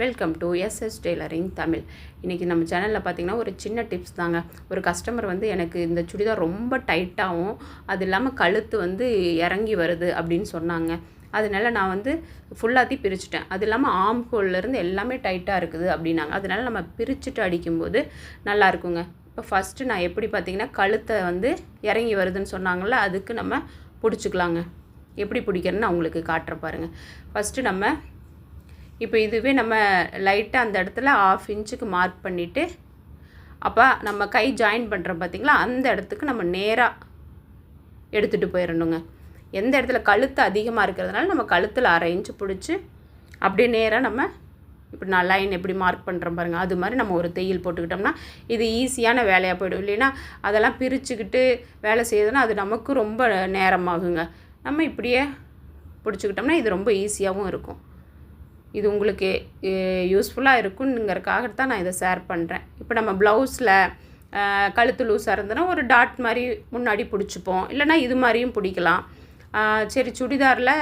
Welcome to SS tailoring Tamil இன்றைக்கி நம்ம சேனலில் பார்த்தீங்கன்னா ஒரு சின்ன டிப்ஸ் தாங்க. ஒரு கஸ்டமர் வந்து எனக்கு இந்த சுடிதார் ரொம்ப டைட்டாகவும் அது இல்லாமல் கழுத்து வந்து இறங்கி வருது அப்படின்னு சொன்னாங்க. அதனால நான் வந்து ஃபுல்லாத்தையும் பிரிச்சுட்டேன். அது இல்லாமல் ஆம் ஹோல்லேருந்து எல்லாமே டைட்டாக இருக்குது அப்படின்னாங்க. அதனால் நம்ம பிரிச்சுட்டு அடிக்கும்போது நல்லா இருக்குங்க. இப்போ ஃபஸ்ட்டு நான் எப்படி பார்த்தீங்கன்னா கழுத்தை வந்து இறங்கி வருதுன்னு சொன்னாங்கள்ல அதுக்கு நம்ம பிடிச்சிக்கலாங்க. எப்படி பிடிக்கிறேன்னு நான் உங்களுக்கு காட்டுற பாருங்கள் ஃபஸ்ட்டு நம்ம இப்போ இதுவே நம்ம லைட்டாக அந்த இடத்துல ஆஃப் இன்ச்சுக்கு மார்க் பண்ணிவிட்டு அப்போ நம்ம கை ஜாயின் பண்ணுறோம் பார்த்திங்களா அந்த இடத்துக்கு நம்ம நேராக எடுத்துகிட்டு போயிடணுங்க எந்த இடத்துல கழுத்து அதிகமாக இருக்கிறதுனால நம்ம கழுத்தில் அரை இன்ச்சு பிடிச்சி அப்படியே நேராக நம்ம இப்படி நான் லைன் எப்படி மார்க் பண்ணுறோம் பாருங்கள் அது மாதிரி நம்ம ஒரு தையல் போட்டுக்கிட்டோம்னா இது ஈஸியான வேலையாக போயிடும். இல்லைன்னா அதெல்லாம் பிரிச்சுக்கிட்டு வேலை செய்யுதுன்னா அது நமக்கு ரொம்ப நேரமாகுங்க. நம்ம இப்படியே பிடிச்சிக்கிட்டோம்னா இது ரொம்ப ஈஸியாகவும் இருக்கும். இது உங்களுக்கு யூஸ்ஃபுல்லாக இருக்குங்கிறதுக்காக தான் நான் இதை ஷேர் பண்ணுறேன் இப்போ நம்ம ப்ளவுஸில் கழுத்து லூஸாக இருந்ததுன்னா ஒரு டாட் மாதிரி முன்னாடி பிடிச்சிப்போம். இல்லைனா இது மாதிரியும் பிடிக்கலாம். சரி சுடிதாரில்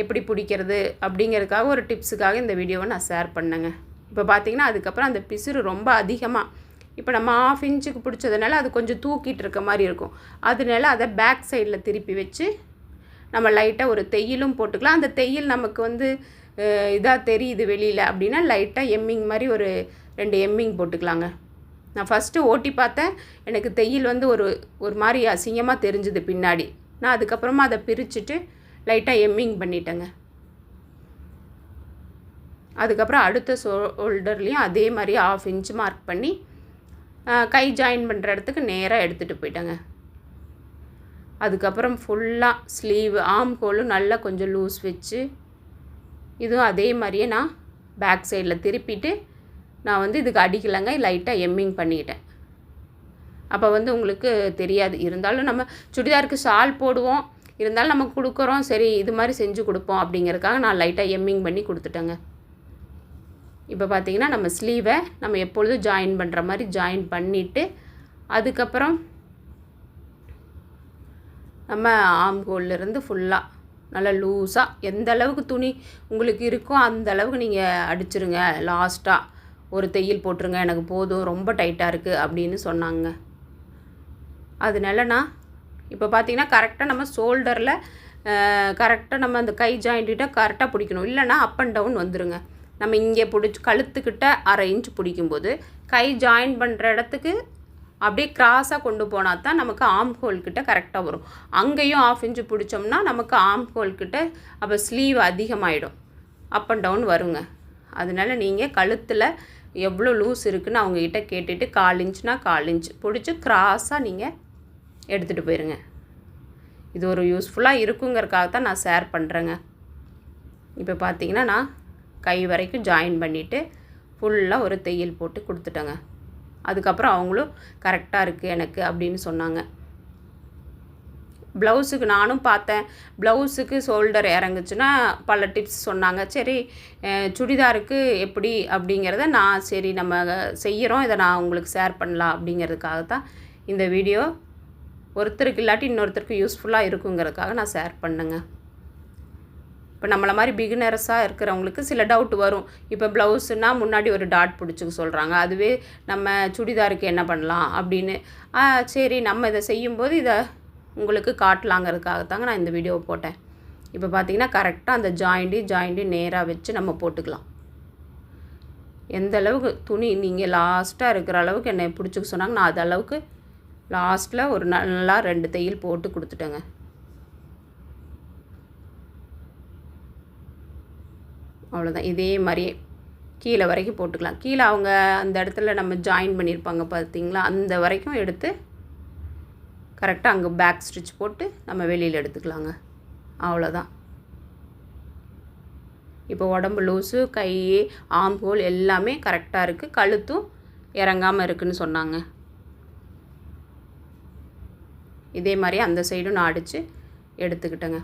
எப்படி பிடிக்கிறது அப்படிங்கிறதுக்காக ஒரு டிப்ஸுக்காக இந்த வீடியோவை நான் ஷேர் பண்ணேங்க. இப்போ பார்த்தீங்கன்னா அதுக்கப்புறம் அந்த பிசுறு ரொம்ப அதிகமாக இப்போ நம்ம ஆஃப் இன்ச்சுக்கு பிடிச்சதுனால அது கொஞ்சம் தூக்கிட்டு இருக்க மாதிரி இருக்கும். அதனால அதை பேக் சைடில் திருப்பி வச்சு நம்ம லைட்டாக ஒரு தையலும் போட்டுக்கலாம். அந்த தையல் நமக்கு வந்து இதாக தெரியுது வெளியில் அப்படின்னா லைட்டாக எம்மிங் மாதிரி ஒரு ரெண்டு எம்மிங் போட்டுக்கலாங்க. நான் ஃபஸ்ட்டு ஓட்டி பார்த்தேன். எனக்கு தையல் வந்து ஒரு ஒரு மாதிரி அசிங்கமாக தெரிஞ்சுது பின்னாடி. நான் அதுக்கப்புறமா அதை பிரிச்சுட்டு லைட்டாக எம்மிங் பண்ணிட்டேங்க. அதுக்கப்புறம் அடுத்த ஷோல்டர்லேயும் அதே மாதிரி ஆஃப் இன்ச் மார்க் பண்ணி கை ஜாயின் பண்ணுற இடத்துக்கு நேராக எடுத்துகிட்டு போயிட்டேங்க. அதுக்கப்புறம் ஃபுல்லாக ஸ்லீவ் ஆம் கோலும் நல்லா கொஞ்சம் லூஸ் வச்சு இதுவும் அதே மாதிரியே நான் பேக் சைடில் திருப்பிட்டு நான் வந்து இதுக்கு அடிக்கலைங்க லைட்டாக எம்மிங் பண்ணிக்கிட்டேன் அப்போ வந்து உங்களுக்கு தெரியாது. இருந்தாலும் நம்ம சுடிதாருக்கு ஷால் போடுவோம். இருந்தாலும் நம்ம கொடுக்குறோம். சரி இது மாதிரி செஞ்சு கொடுப்போம் அப்படிங்கிறதுக்காக நான் லைட்டாக எம்மிங் பண்ணி கொடுத்துட்டேங்க. இப்போ பார்த்திங்கன்னா நம்ம ஸ்லீவை நம்ம எப்பொழுதும் ஜாயின் பண்ணுற மாதிரி ஜாயின் பண்ணிவிட்டு அதுக்கப்புறம் நம்ம ஆம்கோல்லேருந்து ஃபுல்லாக நல்லா லூஸாக எந்த அளவுக்கு துணி உங்களுக்கு இருக்கோ அந்த அளவுக்கு நீங்கள் அடிச்சிருங்க. லாஸ்ட்டாக ஒரு தையல் போட்டுருங்க. எனக்கு போதும் ரொம்ப டைட்டாக இருக்குது அப்படின்னு சொன்னாங்க. அதனால நான் இப்போ பார்த்தீங்கன்னா கரெக்டாக நம்ம ஷோல்டரில் கரெக்டாக நம்ம அந்த கை ஜாயிண்ட்டிட்ட கரெக்டாக பிடிக்கணும். இல்லைனா அப் அண்ட் டவுன் வந்துடுங்க நம்ம இங்கே பிடிச்சி கழுத்துக்கிட்ட அரை இன்ச் பிடிக்கும்போது கை ஜாயின் பண்ணுற இடத்துக்கு அப்படியே கிராஸாக கொண்டு போனால் தான் நமக்கு ஆம் ஹோல் கிட்ட கரெக்டாக வரும். அங்கேயும் ஆஃப் இன்ச்சு பிடிச்சோம்னா நமக்கு ஆம் ஹோல் கிட்ட அப்போ ஸ்லீவ் அதிகமாகிடும் அப் அண்ட் டவுன் வருங்க. அதனால நீங்கள் கழுத்தில் எவ்வளோ லூஸ் இருக்குன்னு அவங்கக்கிட்ட கேட்டுட்டு கால் இன்ச்னா கால் இன்ச் பிடிச்சி கிராஸாக நீங்கள் எடுத்துகிட்டு போயிருங்க. இது ஒரு யூஸ்ஃபுல்லாக இருக்குங்கிறக்காக தான் நான் ஷேர் பண்ணுறேங்க இப்போ பார்த்தீங்கன்னா நான் கை வரைக்கும் ஜாயின் பண்ணிவிட்டு ஃபுல்லாக ஒரு தையல் போட்டு கொடுத்துட்டேங்க. அதுக்கப்புறம் அவங்களும் கரெக்டாக இருக்குது எனக்கு அப்படின்னு சொன்னாங்க. ப்ளவுஸுக்கு நானும் பார்த்தேன். ப்ளவுஸுக்கு ஷோல்டர் இறங்குச்சுன்னா பல டிப்ஸ் சொன்னாங்க. சரி சுடிதாருக்கு எப்படி? அப்படிங்கிறத நான் சரி நம்ம செய்கிறோம் இதை நான் உங்களுக்கு ஷேர் பண்ணலாம். அப்படிங்கிறதுக்காக தான் இந்த வீடியோ ஒருத்தருக்கு இல்லாட்டி இன்னொருத்தருக்கு யூஸ்ஃபுல்லாக இருக்குங்கிறதுக்காக நான் ஷேர் பண்ணுங்க. இப்போ நம்மளை மாதிரி பிகினர்ஸாக இருக்கிறவங்களுக்கு சில டவுட் வரும். இப்போ ப்ளவுஸுனால் முன்னாடி ஒரு டாட் பிடிச்சிக்க சொல்கிறாங்க அதுவே நம்ம சுடிதாருக்கு என்ன பண்ணலாம் அப்படின்னு. சரி நம்ம இதை செய்யும்போது இதை உங்களுக்கு காட்டலாங்கிறதுக்காக தாங்க நான் இந்த வீடியோவை போட்டேன். இப்போ பார்த்திங்கன்னா கரெக்டாக அந்த ஜாயிண்ட்டு ஜாயிண்ட்டு நேராக வச்சு நம்ம போட்டுக்கலாம். எந்த அளவுக்கு துணி நீங்கள் லாஸ்ட்டாக இருக்கிற அளவுக்கு என்னை பிடிச்சிக்க சொன்னாங்க. நான் அது அளவுக்கு லாஸ்ட்டில் ஒரு நல்லா ரெண்டு தையல் போட்டு கொடுத்துட்டேங்க. அவ்வளோதான் இதே மாதிரியே கீழே வரைக்கும் போட்டுக்கலாம். கீழே அவங்க அந்த இடத்துல நம்ம ஜாயின் பண்ணியிருப்பாங்க பார்த்தீங்களா? அந்த வரைக்கும் எடுத்து கரெக்டாக அங்கே பேக் ஸ்டிச் போட்டு நம்ம வெளியில் எடுத்துக்கலாங்க. அவ்வளோதான் இப்போ உடம்பு லூஸு கை ஆம் ஹோல் எல்லாமே கரெக்டாக இருக்குது கழுத்தும் இறங்காமல் இருக்குதுன்னு சொன்னாங்க. இதே மாதிரி அந்த சைடும் நான் அடித்து எடுத்துக்கிட்டேங்க.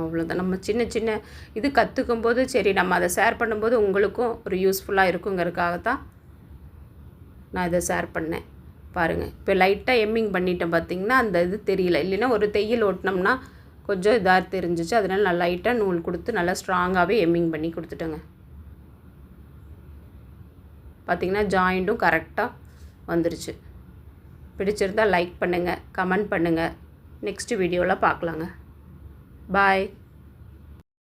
ஆகும் அவ்வளோதான் நம்ம சின்ன சின்ன இது கற்றுக்கும் போது சரி நம்ம அதை ஷேர் பண்ணும்போது உங்களுக்கும் ஒரு யூஸ்ஃபுல்லாக இருக்குங்கிறதுக்காக தான் நான் இதை ஷேர் பண்ணேன். பாருங்கள் இப்போ லைட்டாக எம்மிங் பண்ணிட்டேன் பார்த்திங்கன்னா அந்த இது தெரியல. இல்லைன்னா ஒரு தையல் ஓட்டினோம்னா கொஞ்சம் இதாக தெரிஞ்சிச்சு. அதனால் நான் லைட்டாக நூல் கொடுத்து நல்லா ஸ்ட்ராங்காகவே எம்மிங் பண்ணி கொடுத்துட்டேங்க. பார்த்திங்கன்னா ஜாயிண்டும் கரெக்டாக வந்துருச்சு. பிடிச்சிருந்தால் லைக் பண்ணுங்கள் கமெண்ட் பண்ணுங்கள் நெக்ஸ்ட் வீடியோவில் பார்க்கலாங்க Bye.